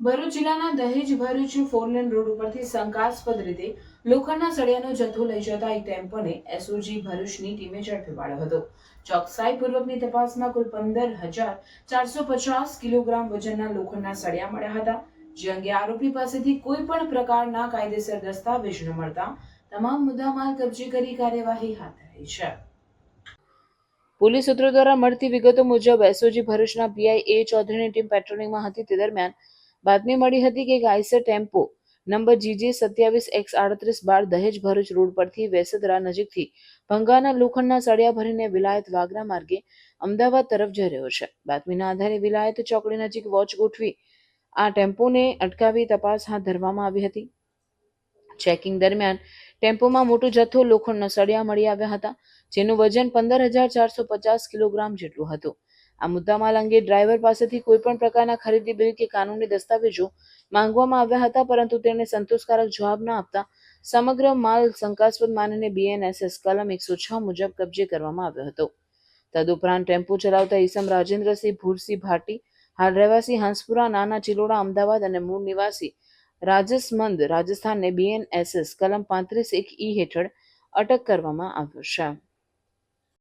ભરૂચ જિલ્લાના દહેજ Bharuch four lane road ઉપરથી શંકાસ્પદ રીતે લોખંડના સળિયાનો જથ્થો લઈ જતા એક ટેમ્પોને એસઓજી ભરૂચની ટીમે ઝડપી પાડ્યો હતો. ચોકસાઈપૂર્વકની તપાસમાં કુલ પંદર હજાર ચારસો પચાસ કિલોગ્રામ વજનના લોખંડના સળિયા મળ્યા હતા. જે અંગે આરોપી પાસેથી કોઈ પણ પ્રકારના કાયદેસર દસ્તાવેજ ન મળતા તમામ મુદ્દામાલ કબજે કરી કાર્યવાહી હાથ ધરી છે. પોલીસ સૂત્રો દ્વારા મળતી વિગતો મુજબ એસઓજી ભરૂચના પીઆઈ એ ચૌધરીની ટીમ પેટ્રોલિંગમાં હતી. તે દરમિયાન બાતમી મળી હતી કે ગાયસર ટેમ્પો નંબર જીજે સત્યાવીસ એક્સ આડત્રીસ બાર દહેજ ભરૂચ રોડ પરથી વેસદરા નજીકથી ભંગાના લોખંડના સળિયા ભરીને વિલાયત વાગરા માર્ગે અમદાવાદ તરફ જઈ રહ્યો છે. બાતમીના આધારે વિલાયત ચોકડી નજીક વોચ ગોઠવી આ ટેમ્પોને અટકાવી તપાસ હાથ ધરવામાં આવી હતી. ચેકિંગ દરમિયાન ટેમ્પોમાં મોટો જથ્થો લોખંડના સળિયા મળી આવ્યા હતા, જેનું વજન પંદર હજાર ચારસો પચાસ કિલોગ્રામ જેટલું હતું. આ મુદ્દામાલ અંગે ડ્રાઈવર પાસેથી કોઈ પણ પ્રકારના ખરીદી બિલ કે કાનૂની દસ્તાવેજો માંગવામાં આવ્યા હતા, પરંતુ તેણે સંતોષકારક જવાબ ન આપતા સમગ્ર માલ શંકાસ્પદ માનીને બીએનએસએસ કલમ એકસો છ મુજબ કબજે કરવામાં આવ્યો હતો. તદુપરાંત ટેમ્પો ચલાવતા ઈસમ રાજેન્દ્રસિંહ ભૂરસિંહ ભાટી, હાલ રહેવાસી હંસપુરા, નાના ચિલોડા, અમદાવાદ અને મૂળ નિવાસી રાજસમંદ રાજસ્થાનને બીએનએસએસ કલમ પાંત્રીસ એક ઈ હેઠળ અટક કરવામાં આવ્યો છે.